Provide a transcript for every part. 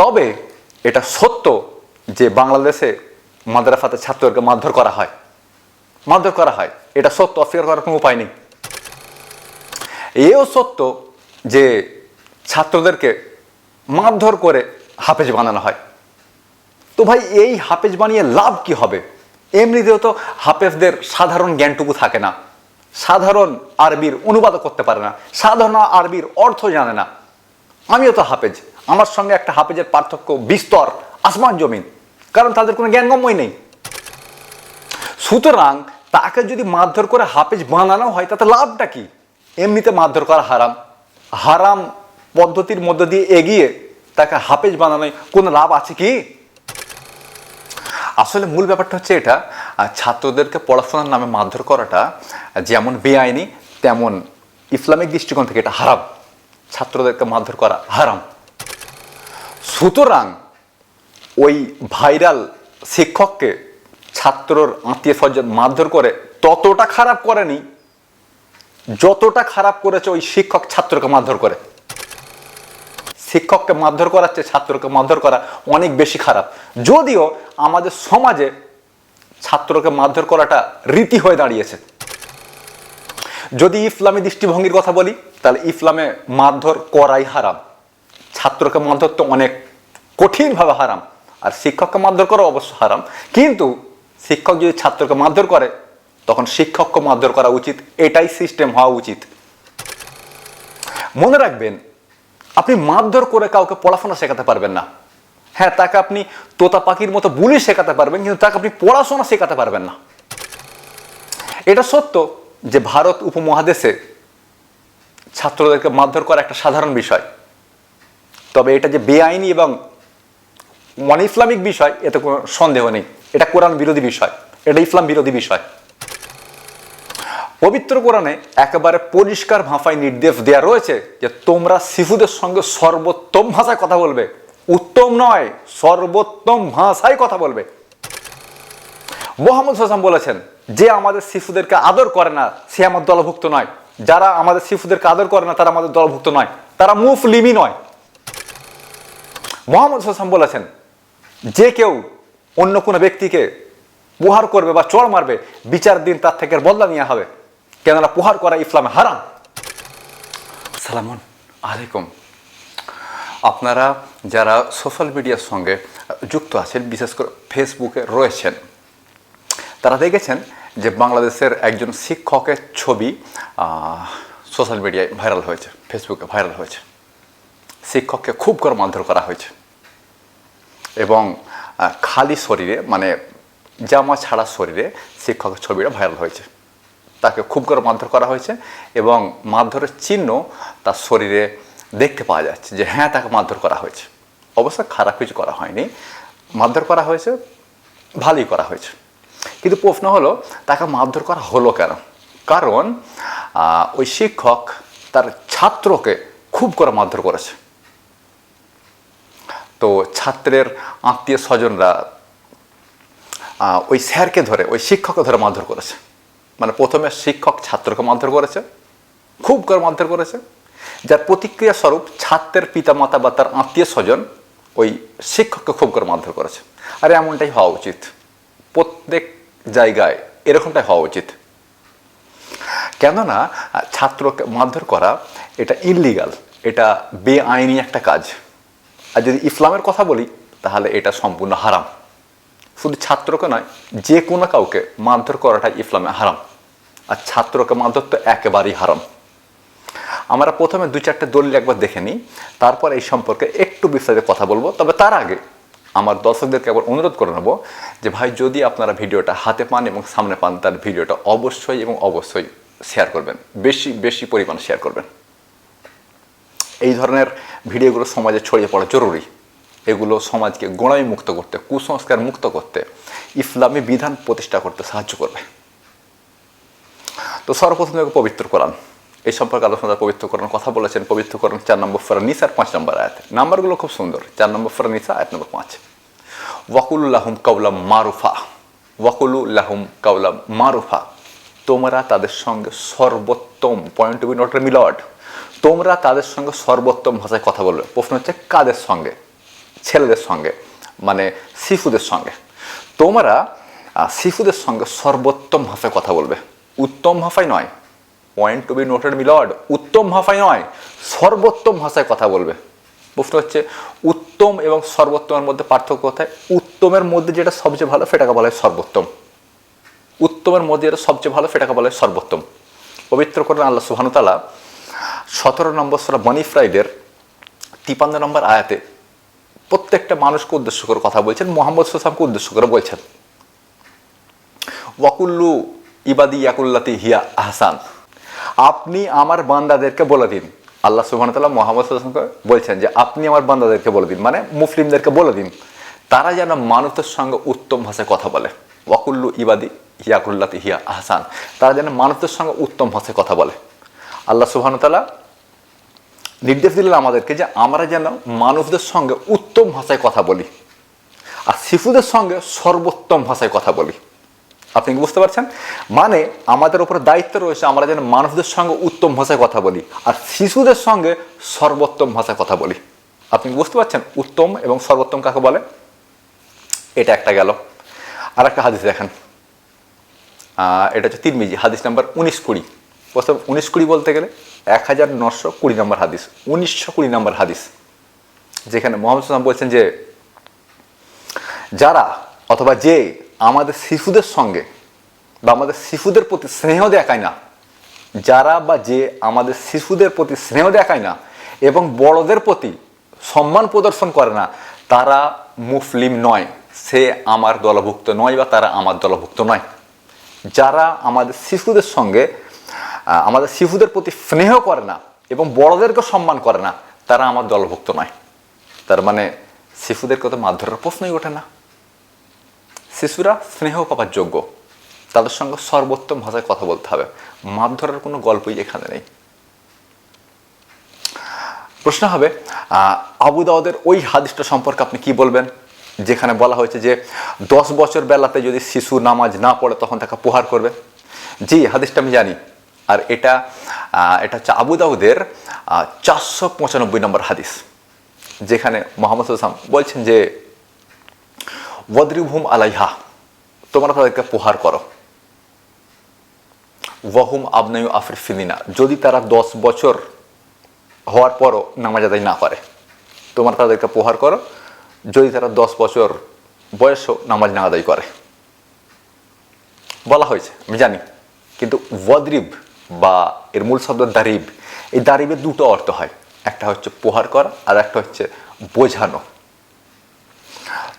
তবে এটা সত্য যে বাংলাদেশে মাদ্রাসাতে ছাত্রকে মারধর করা হয়। মারধর করা হয়। এটা সত্য, অস্বীকার করার কোনো উপায় নেই। এও সত্য যে ছাত্রদেরকে মারধর করে হাফেজ বানানো হয়। তো ভাই, এই হাফেজ বানিয়ে লাভ কি হবে? এমনিতেও তো হাফেজদের সাধারণ জ্ঞানটুকু থাকে না। সাধারণ আরবির অনুবাদ করতে পারে না। সাধারণ আরবির অর্থ জানে না। আমিও তো হাফেজ। আমার সঙ্গে একটা হাফেজের পার্থক্য বিস্তর, আসমান জমিন, কারণ তাদের কোনো জ্ঞানগম্যই নেই। সুতরাং তাকে যদি মারধর করে হাফেজ বানানো হয়, তাতে লাভটা কি? এমনিতে মারধর করা হারাম। হারাম পদ্ধতির মধ্য দিয়ে এগিয়ে তাকে হাফেজ বানানোয় কোনো লাভ আছে কি? আসলে মূল ব্যাপারটা হচ্ছে এটা ছাত্রদেরকে পড়াশোনার নামে মারধর করাটা যেমন বেআইনি, তেমন ইসলামিক দৃষ্টিকোণ থেকে এটা হারাম। ছাত্রদেরকে মারধর করা হারাম। সুতরাং ওই ভাইরাল শিক্ষককে ছাত্রর আত্মীয় স্বজন মারধর করে ততটা খারাপ করেনি, যতটা খারাপ করেছে ওই শিক্ষক ছাত্রকে মারধর করে। শিক্ষককে মারধর করার চেয়ে ছাত্রকে মারধর করা অনেক বেশি খারাপ। যদিও আমাদের সমাজে ছাত্রকে মারধর করাটা রীতি হয়ে দাঁড়িয়েছে। যদি ইসলামী দৃষ্টিভঙ্গির কথা বলি তাহলে ইসলামে মারধর করাই হারাম। ছাত্রকে মারধর তো অনেক কঠিনভাবে হারাম। আর শিক্ষককে মারধর করা অবশ্য হারাম। কিন্তু শিক্ষক যদি ছাত্রকে মারধর করে, তখন শিক্ষককে মারধর করা উচিত। এটাই সিস্টেম হওয়া উচিত। মনে রাখবেন, আপনি মারধর করে কাউকে পড়াশোনা শেখাতে পারবেন না। হ্যাঁ তাকে আপনি তোতা পাখির মতো বুলি শেখাতে পারবেন, কিন্তু তাকে আপনি পড়াশোনা শেখাতে পারবেন না। এটা সত্য যে ভারত উপমহাদেশে ছাত্রদেরকে মারধর করা একটা সাধারণ বিষয়। তবে এটা যে বেআইনি এবং অন ইসলামিক বিষয়, এতে কোনো সন্দেহ নেই। এটা কোরআন বিরোধী বিষয়, এটা ইসলাম বিরোধী বিষয়। পবিত্র কোরআনে একেবারে পরিষ্কার ভাষায় নির্দেশ দেওয়া রয়েছে যে তোমরা শিশুদের সঙ্গে সর্বোত্তম ভাষায় কথা বলবে। উত্তম নয়, সর্বোত্তম ভাষায় কথা বলবে। মোহাম্মদ হাসান বলেছেন, যে আমাদের শিশুদেরকে আদর করে না, সে আমার দলভুক্ত নয়। যারা আমাদের শিশুদেরকে আদর করে না, তারা আমাদের দলভুক্ত নয়। তারা মুফলিমই নয়। মোহাম্মদ হাসান বলেছেন, যে কেউ অন্য কোনো ব্যক্তিকে প্রহার করবে বা চড় মারবে, বিচার দিন তার থেকে বদলা নিয়ে হবে। কেননা প্রহার করা ইসলামে হারাম। সালামুন আলাইকুম। আপনারা যারা সোশ্যাল মিডিয়ার সঙ্গে যুক্ত আছেন, বিশেষ করে ফেসবুকে রয়েছেন, তারা দেখেছেন যে বাংলাদেশের একজন শিক্ষকের ছবি সোশ্যাল মিডিয়ায় ভাইরাল হয়েছে ফেসবুকে ভাইরাল হয়েছে। শিক্ষককে খুব করে মারধর করা হয়েছে। এবং খালি শরীরে মানে জামা ছাড়া শরীরে শিক্ষকের ছবিটা ভাইরাল হয়েছে। তাকে খুব করে মারধর করা হয়েছে এবং মারধরের চিহ্ন তার শরীরে দেখতে পাওয়া যাচ্ছে যে হ্যাঁ তাকে মারধর করা হয়েছে। অবশ্য খারাপ কিছু করা হয়নি। মারধর করা হয়েছে, ভালোই করা হয়েছে। কিন্তু প্রশ্ন হলো, তাকে মারধর করা হলো কেন? কারণ ওই শিক্ষক তার ছাত্রকে খুব করে মারধর করেছে। তো ছাত্রের আত্মীয় স্বজনরা ওই স্যারকে ধরে, ওই শিক্ষককে ধরে মারধর করেছে। মানে প্রথমে শিক্ষক ছাত্রকে মারধর করেছে, খুব করে মারধর করেছে। যার প্রতিক্রিয়া স্বরূপ ছাত্রের পিতামাতা বা তার আত্মীয় স্বজন ওই শিক্ষককে খুব করে মারধর করেছে। আর এমনটাই হওয়া উচিত। প্রত্যেক জায়গায় এরকমটাই হওয়া উচিত। কেননা আহ, ছাত্রকে মারধর করা এটা ইললিগাল এটা বেআইনি একটা কাজ। আর যদি ইসলামের কথা বলি তাহলে এটা সম্পূর্ণ হারাম। শুধু ছাত্রকে নয় যে কোনো কাউকে মারধর করাটা ইসলামে হারাম। আর ছাত্রকে মারধর তো একেবারেই হারাম। আমরা প্রথমে দু চারটে দলিল একবার দেখে নিই তারপর এই সম্পর্কে একটু বিস্তারিত কথা বলব। তবে তার আগে আমার দর্শকদেরকে একবার অনুরোধ করে নেব যে ভাই, যদি আপনারা ভিডিওটা হাতে পান এবং সামনে পান, তার ভিডিওটা অবশ্যই এবং অবশ্যই শেয়ার করবেন। বেশি বেশি পরিমাণে শেয়ার করবেন। এই ধরনের ভিডিওগুলো সমাজে ছড়িয়ে পড়া জরুরি। এগুলো সমাজকে গোড়ামি মুক্ত করতে, কুসংস্কার মুক্ত করতে, ইসলামী বিধান প্রতিষ্ঠা করতে সাহায্য করবে। তো সর্বপ্রথম পবিত্র কোরআন। এই সম্পর্কে আলোচনা পবিত্র কোরআন কথা বলেছেন পবিত্র কোরআন চার নম্বর ফরা আর পাঁচ নম্বর আয়াত। নাম্বারগুলো খুব সুন্দর। চার নম্বর ফরা নিসা, আয়াত নম্বর পাঁচ। ওয়াকুল্লাহুম কাউলাম মারুফা। ওয়াকুলুল্লাহুম কাউলাম মারুফা। তোমরা তাদের সঙ্গে সর্বোত্তম পয়েন্ট টু বি মিলড তোমরা তাদের সঙ্গে সর্বোত্তম ভাষায় কথা বলবে। প্রশ্ন হচ্ছে, কাদের সঙ্গে? ছেলেদের সঙ্গে মানে শিশুদের সঙ্গে। তোমরা শিশুদের সঙ্গে সর্বোত্তম ভাষায় কথা বলবে। উত্তম ভাষায় নয় পয়েন্ট টু বি নোটেড মিলড উত্তম ভাষায় নয় সর্বোত্তম ভাষায় কথা বলবে প্রশ্ন হচ্ছে উত্তম এবং সর্বোত্তমের মধ্যে পার্থক্য কোথায় উত্তমের মধ্যে যেটা সবচেয়ে ভালো সেটাকে বলা হয় সর্বোত্তম উত্তমের মধ্যে যেটা সবচেয়ে ভালো সেটাকে বলা হয় সর্বোত্তম পবিত্র করেন আল্লাহ সুহানুতালা সতেরো নম্বর সরা বনি ফ্রাইডের তিপান্ন নম্বর আয়াতে প্রত্যেকটা মানুষকে উদ্দেশ্য করে কথা বলছেন মোহাম্মদ সুসামকে উদ্দেশ্য করে বলছেন ওয়াকুল্লু ইবাদি ইয়াকুল্লাতি হিয়া আহসান আপনি আমার বান্দাদেরকে বলে দিন। আল্লাহ সুবাহতাল্লাহ মোহাম্মদ সুসামকে বলছেন যে, আপনি আমার বান্দাদেরকে বলে দিন মানে মুসলিমদেরকে বলে দিন। তারা যেন মানুষের সঙ্গে উত্তম ভাষায় কথা বলে। ওয়াকুল্লু ইবাদি হিয়াকুল্লাতি হিয়া আহসান। তারা যেন মানুষের সঙ্গে উত্তম ভাষায় কথা বলে। আল্লাহ সুবাহতাল্লাহ নির্দেশ দিলেন আমাদেরকে যে, আমরা যেন মানুষদের সঙ্গে উত্তম ভাষায় কথা বলি। আর শিশুদের সঙ্গে সর্বোত্তম ভাষায় কথা বলি। আপনি কি বুঝতে পারছেন? মানে আমাদের উপরে দায়িত্ব রয়েছে আমরা যেন মানুষদের সঙ্গে উত্তম ভাষায় কথা বলি আর শিশুদের সঙ্গে সর্বোত্তম ভাষায় কথা বলি। আপনি বুঝতে পারছেন? উত্তম এবং সর্বোত্তম কাকে বলে? এটা একটা গেল। আর একটা হাদিস দেখেন। এটা হচ্ছে তিরমিজি, হাদিস নাম্বার উনিশ কুড়ি। প্রথম উনিশ কুড়ি বলতে গেলে এক হাজার নশো কুড়ি নম্বর হাদিস, উনিশশো কুড়ি নম্বর হাদিস। যেখানে মোহাম্মদ সাল্লাম বলছেন যে, যারা অথবা যে আমাদের শিশুদের সঙ্গে বা আমাদের শিশুদের প্রতি স্নেহ দেখায় না। যারা বা যে আমাদের শিশুদের প্রতি স্নেহ দেখায় না এবং বড়দের প্রতি সম্মান প্রদর্শন করে না, তারা মুসলিম নয়, সে আমার দলভুক্ত নয় বা তারা আমার দলভুক্ত নয়। যারা আমাদের শিশুদের সঙ্গে আমাদের শিশুদের প্রতি স্নেহ করে না এবং বড়দেরকে সম্মান করে না, তারা আমার দলভুক্ত নয়। তার মানে শিশুদেরকে তো মারধরের প্রশ্নই ওঠে না। শিশুরা স্নেহ পাবার যোগ্য। তাদের সঙ্গে সর্বোত্তম ভাষায় কথা বলতে হবে। মাপ ধরার কোনো গল্পই এখানে নেই। প্রশ্ন হবে আবু দাউদের ওই হাদিসটা সম্পর্কে আপনি কি বলবেন? যেখানে বলা হয়েছে যে, দশ বছর বেলাতে যদি শিশু নামাজ না পড়ে, তখন তাকে প্রহার করবে। জি, হাদিসটা আমি জানি। আর এটা এটা হচ্ছে আবু দাউদের চারশো পঁচানব্বই নম্বর হাদিস। যেখানে মোহাম্মদ হাসান বলছেন যে ওয়াদ্রিভুম আলাইহা, তোমরা তাদেরকে প্রহার করো। ওয়াহুম আবনায়ু আফির ফিলিনা যদি তারা দশ বছর হওয়ার পরও নামাজ আদায় না করে, তোমরা তাদেরকে প্রহার করো। যদি তারা দশ বছর বয়সও নামাজ না আদায় করে। বলা হয়েছে, আমি জানি, কিন্তু ওয়াদ্রিব বা এর মূল শব্দ দারিব, এই দারিবের দুটো অর্থ হয়। একটা হচ্ছে প্রহার করা আর একটা হচ্ছে বোঝানো।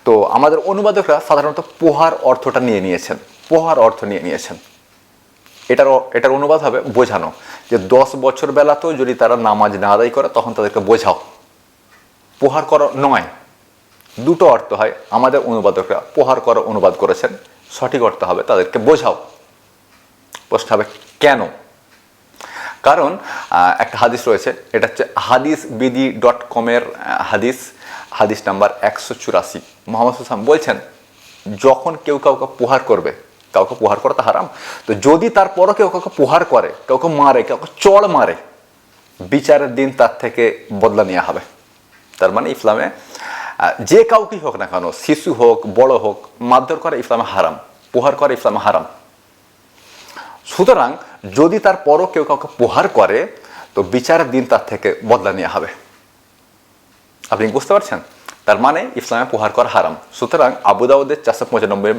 তো আমাদের অনুবাদকরা সাধারণত পোহার অর্থটা নিয়ে নিয়েছেন, পোহার অর্থ নিয়ে নিয়েছেন। এটার এটার অনুবাদ হবে বোঝানো, যে দশ বছর বেলাতেও যদি তারা নামাজ না আদায় করে, তখন তাদেরকে বোঝাও। পোহার করা নয়, দুটো অর্থ হয়। আমাদের অনুবাদকরা পোহার করা অনুবাদ করেছেন, সঠিক অর্থ হবে তাদেরকে বোঝাও। প্রশ্ন হবে কেন? কারণ একটা হাদিস রয়েছে, এটা হচ্ছে হাদিস বিডি ডট কমের হাদিস। হাদিস নাম্বার একশো চুরাশি। মোহাম্মদ হোসাম বলছেন, যখন কেউ কাউকে প্রহার করবে, কাউকে প্রহার করা তো হারাম। তো যদি তারপরও কেউ কাউকে প্রহার করে, কাউকে মারে, কাউকে চড় মারে, বিচারের দিন তার থেকে বদলা নেওয়া হবে। তার মানে ইসলামে যে কাউকেই হোক না কেন, শিশু হোক, বড় হোক, মারধর করা ইসলামে হারাম, প্রহার করা ইসলামে হারাম। সুতরাং যদি তার পরও কেউ কাউকে প্রহার করে, তো বিচারের দিন তার থেকে বদলা নেওয়া হবে। আপনি বুঝতে পারছেন? তার মানে ইসলামে প্রহার করা হারাম। সুতরাং আবুদাউদের চারশো পঁচানব্বই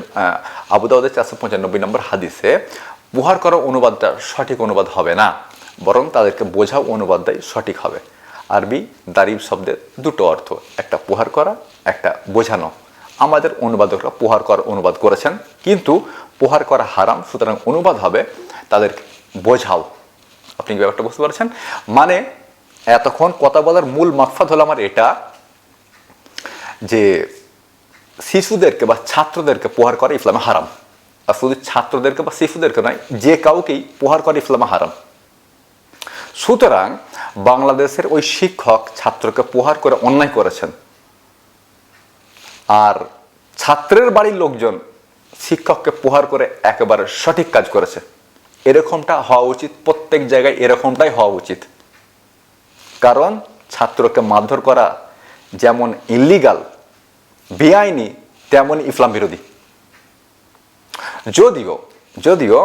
আবুদাউদের চারশো পঁচানব্বই নম্বর হাদিসে প্রহার করা অনুবাদটা সঠিক অনুবাদ হবে না, বরং তাদেরকে বোঝাও অনুবাদটাই সঠিক হবে। আরবি দারিব শব্দের দুটো অর্থ, একটা প্রহার করা, একটা বোঝানো। আমাদের অনুবাদকরা প্রহার করা অনুবাদ করেছেন, কিন্তু প্রহার করা হারাম, সুতরাং অনুবাদ হবে তাদেরকে বোঝাও। আপনি ব্যাপারটা বুঝতে পারছেন? মানে এতক্ষণ কথা বলার মূল মাকসাদ হলো আমার এটা যে শিশুদেরকে বা ছাত্রদেরকে প্রহার করা ইসলামে হারাম। আর শুধু ছাত্রদেরকে বা শিশুদেরকে নয়, যে কাউকেই প্রহার করা ইসলামে হারাম। সুতরাং বাংলাদেশের ওই শিক্ষক ছাত্রকে প্রহার করে অন্যায় করেছেন। আর ছাত্রের বাড়ির লোকজন শিক্ষককে প্রহার করে একেবারে সঠিক কাজ করেছে। এরকমটা হওয়া উচিত, প্রত্যেক জায়গায় এরকমটাই হওয়া উচিত। কারণ ছাত্রকে মারধর করা যেমন ইল্লিগাল বেআইনি, তেমন ইসলাম বিরোধী। যদিও যদিও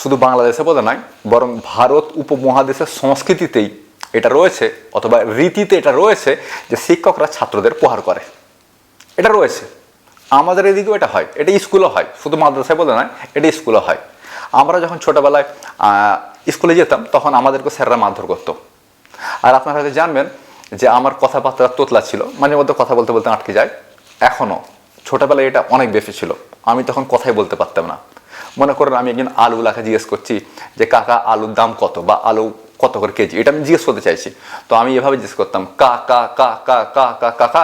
শুধু বাংলাদেশে বোধ নয় বরং ভারত উপমহাদেশের সংস্কৃতিতেই এটা রয়েছে, অথবা রীতিতে এটা রয়েছে যে শিক্ষকরা ছাত্রদের প্রহার করে। এটা রয়েছে। আমাদের এদিকেও এটা হয়। এটা স্কুলও হয়। শুধু মাদ্রাসায় বলে নয় এটা স্কুলও হয়। আমরা যখন ছোটোবেলায় স্কুলে যেতাম, তখন আমাদেরকে স্যাররা মারধর করতো। আর আপনারা হয়তো জানবেন যে আমার কথাবার্তা তোতলা ছিল, মাঝে মধ্যে কথা বলতে বলতে আটকে যায়। এখনও ছোটোবেলায় এটা অনেক বেশি ছিল। আমি তখন কথাই বলতে পারতাম না। মনে করেন আমি একজন আলু লেখা জিজ্ঞেস করছি যে, কাকা, আলুর দাম কত বা আলু কত করে কেজি? এটা আমি জিজ্ঞেস করতে চাইছি। তো আমি এভাবে জিজ্ঞেস করতাম, কা কা কা কা কা কা কাকা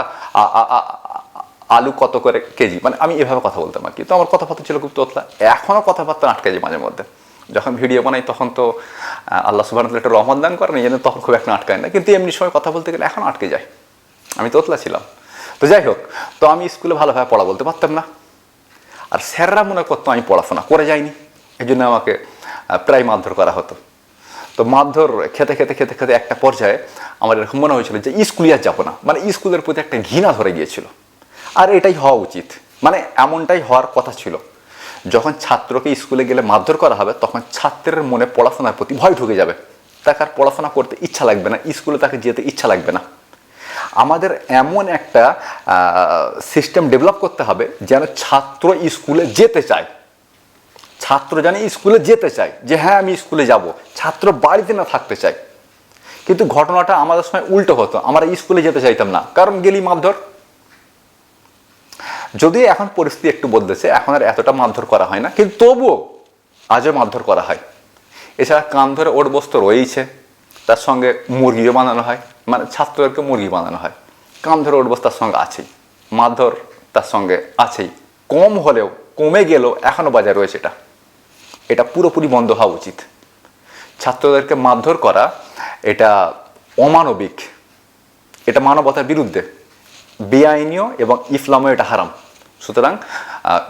আলু কত করে কেজি? মানে আমি এভাবে কথা বলতাম আর কি। তো আমার কথাবার্তা ছিল খুব তোতলা। এখনও কথাবার্তা আটকে যায় মাঝে মধ্যে। যখন ভিডিও বানাই, তখন তো আল্লাহ সুবাহ একটা রহমত দান করেন, এই জন্য তখন খুব একটা আটকায় না। কিন্তু এমনি সময় কথা বলতে গেলে এখন আটকে যায়। আমি তোতলা ছিলাম। তো যাই হোক, তো আমি স্কুলে ভালোভাবে পড়া বলতে পারতাম না। আর স্যাররা মনে করতো আমি পড়াশোনা করে যাইনি। এই জন্য আমাকে প্রায় মারধর করা হতো। তো মারধর খেতে খেতে খেতে খেতে একটা পর্যায়ে আমার এরকম মনে হয়েছিল যে স্কুলে আর যাব না। মানে স্কুলের প্রতি একটা ঘৃণা ধরে গিয়েছিল। আর এটাই হওয়া উচিত। মানে এমনটাই হওয়ার কথা ছিল। যখন ছাত্রকে স্কুলে গেলে মারধর করা হবে, তখন ছাত্রের মনে পড়াশোনার প্রতি ভয় ঢুকে যাবে। তাকে আর পড়াশোনা করতে ইচ্ছা লাগবে না, স্কুলে তাকে যেতে ইচ্ছা লাগবে না। আমাদের এমন একটা সিস্টেম ডেভেলপ করতে হবে যেন ছাত্র স্কুলে যেতে চায়। ছাত্র জানে স্কুলে যেতে চায় যে হ্যাঁ আমি স্কুলে যাব। ছাত্র বাড়িতে না থাকতে চায়। কিন্তু ঘটনাটা আমাদের সময় উল্টো হতো। আমরা স্কুলে যেতে চাইতাম না। কারণ গেলি মারধর। যদিও এখন পরিস্থিতি একটু বদলেছে, এখন আর এতটা মারধর করা হয় না, কিন্তু তবুও আজও মারধর করা হয়। এছাড়া কান ধরে ওর বস্তু রয়েছে তার সঙ্গে মুরগিও বানানো হয় মানে ছাত্রদেরকে মুরগি বানানো হয়। কান ধরে ওর বস্তার সঙ্গে আছেই, মারধর তার সঙ্গে আছেই। কম হলেও, কমে গেলেও এখনও বাজার রয়েছে এটা। এটা পুরোপুরি বন্ধ হওয়া উচিত। ছাত্রদেরকে মারধর করা, এটা অমানবিক। এটা মানবতার বিরুদ্ধে। বেআইনীয় এবং ইসলামও এটা হারাম। সুতরাং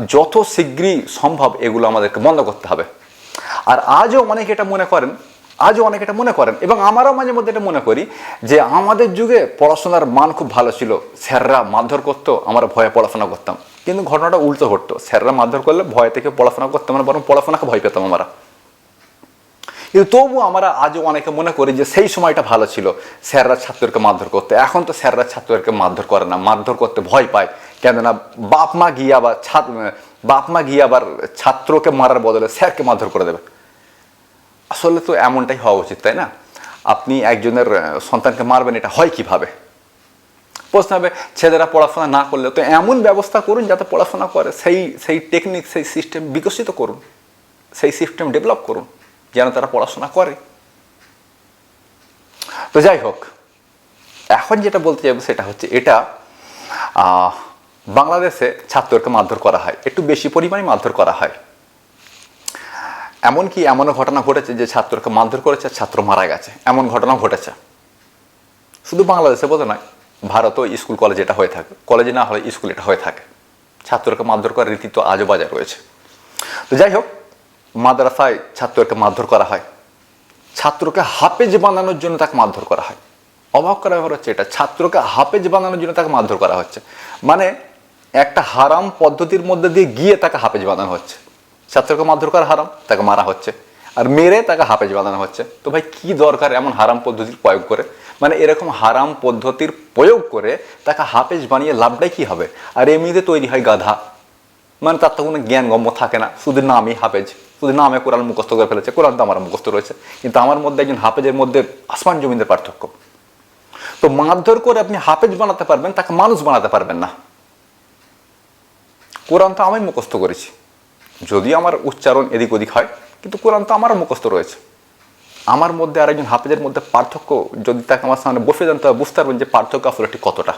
যত শীঘ্রই সম্ভব এগুলো আমাদেরকে বন্ধ করতে হবে। আর আজও অনেকে এটা মনে করেন, আজও অনেকে এটা মনে করেন, এবং আমারও মাঝে মধ্যে এটা মনে করি যে আমাদের যুগে পড়াশোনার মান খুব ভালো ছিল। স্যাররা মারধর করতো, আমরা ভয়ে পড়াশোনা করতাম। কিন্তু ঘটনাটা উল্টো ঘটতো। স্যাররা মারধর করলে ভয় থেকে পড়াশোনা করতাম না, বরং পড়াশোনাকে ভয় পেতাম আমরা। কিন্তু তবু আমরা আজও অনেকে মনে করি যে সেই সময়টা ভালো ছিল। স্যাররা ছাত্রকে মারধর করতে। এখন তো স্যাররা ছাত্রকে মারধর করে না। মারধর করতে ভয় পায়। কেননা বাপ মা গিয়ে আবার ছাত্র বাপ মা গিয়ে আবার ছাত্রকে মারার বদলে স্যারকে মারধর করে দেবে। আসলে তো এমনটাই হওয়া উচিত, তাই না? আপনি একজনের সন্তানকে মারবেন, এটা হয় কীভাবে? প্রশ্ন হবে, ছেলেরা পড়াশোনা না করলে তো এমন ব্যবস্থা করুন যাতে পড়াশোনা করে। সেই সেই টেকনিক সেই সিস্টেম বিকশিত করুন। সেই সিস্টেম ডেভেলপ করুন। যেন তারা পড়াশোনা করে। তো যাই হোক, এখন যেটা বলতে যাব সেটা হচ্ছে এটা বাংলাদেশে ছাত্রকে মারধর করা হয়, একটু বেশি পরিমাণে মারধর করা হয়। এমনকি এমনও ঘটনা ঘটেছে যে ছাত্রকে মারধর করেছে, ছাত্র মারা গেছে। এমন ঘটনা ঘটেছে। শুধু বাংলাদেশে বোধ নয়, ভারতও স্কুল কলেজে এটা হয়ে থাকে। কলেজে না হলে স্কুল এটা হয়ে থাকে। ছাত্রকে মারধর করার রীতি তো আজও বাজার রয়েছে। তো যাই হোক মাদ্রাসায় ছাত্রকে মারধর করা হয়। ছাত্রকে হাফেজ বানানোর জন্য তাকে মারধর করা হয়। অবাক করা ব্যাপার হচ্ছে এটা। ছাত্রকে হাফেজ বানানোর জন্য তাকে মারধর করা হচ্ছে। মানে একটা হারাম পদ্ধতির মধ্যে দিয়ে গিয়ে তাকে হাফেজ বানানো হচ্ছে। ছাত্রকে মারধর করা হারাম, তাকে মারা হচ্ছে। আর মেরে তাকে হাফেজ বানানো হচ্ছে। তো ভাই, কি দরকার এমন হারাম পদ্ধতির প্রয়োগ করে? মানে এরকম হারাম পদ্ধতির প্রয়োগ করে তাকে হাফেজ বানিয়ে লাভটাই কি হবে? আর এমনিতে তৈরি হয় গাধা। মানে তার তো কোনো জ্ঞান গম্য থাকে না। শুধু নামই হাফেজ। শুধু নামে কোরআন মুখস্থ করে ফেলেছে, কোরআন তো আমার মুখস্থ রয়েছে। কিন্তু আমার মধ্যে একজন হাফেজের মধ্যে আসমান জমিনের পার্থক্য। তো মারধর করে আপনি হাফেজ বানাতে পারবেন, তাকে মানুষ বানাতে পারবেন না। কোরআন তো আমি মুখস্থ করেছি। যদি আমার উচ্চারণ এদিক ওদিক হয়, কিন্তু কোরআন তো আমারও মুখস্থ রয়েছে। আমার মধ্যে আর একজন হাফেজের মধ্যে পার্থক্য, যদি তাকে আমার সামনে বসে দেন, তবে বুঝতে পারবেন যে পার্থক্য আসলে ঠিক কতটা।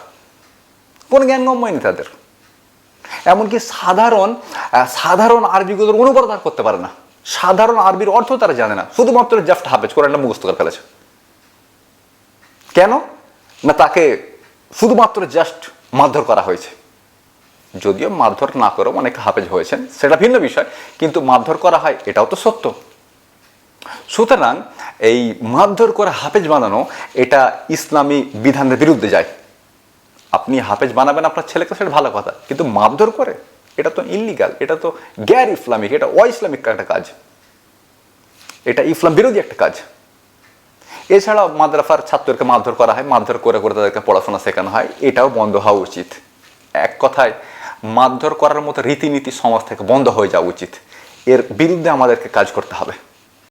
কোনো জ্ঞানগম্যই নেই তাদের। এমনকি সাধারণ সাধারণ আরবিগুলোর অনুবাদ তারা করতে পারে না। সাধারণ আরবির অর্থ তারা জানে না। শুধুমাত্র জাস্ট হাফেজ কোরআনটা মুখস্থ করে ফেলেছে। কেন? না, তাকে শুধুমাত্র জাস্ট মারধর করা হয়েছে। যদিও মারধর না করেও অনেকে হাফেজ হয়েছেন, সেটা ভিন্ন বিষয়, কিন্তু মারধর করা হয়, এটাও তো সত্য। সুতরাং এই মারধর করে হাফেজ বানানো, এটা ইসলামী বিধানের বিরুদ্ধে যায়। আপনি হাফেজ বানাবেন আপনার ছেলেকে, সেটা ভালো কথা। কিন্তু মারধর করে, এটা তো ইলিগাল এটা তো গ্যার ইসলামিক, এটা অ ইসলামিক একটা কাজ। এটা ইসলাম বিরোধী একটা কাজ। এছাড়াও মাদ্রাসার ছাত্রকে মারধর করা হয় মারধর করে করে তাদেরকে পড়াশোনা শেখানো হয়, এটাও বন্ধ হওয়া উচিত। এক কথায় মারধর করার মতো রীতিনীতি সমাজ থেকে বন্ধ হয়ে যাওয়া উচিত। এর বিরুদ্ধে আমাদেরকে কাজ করতে হবে।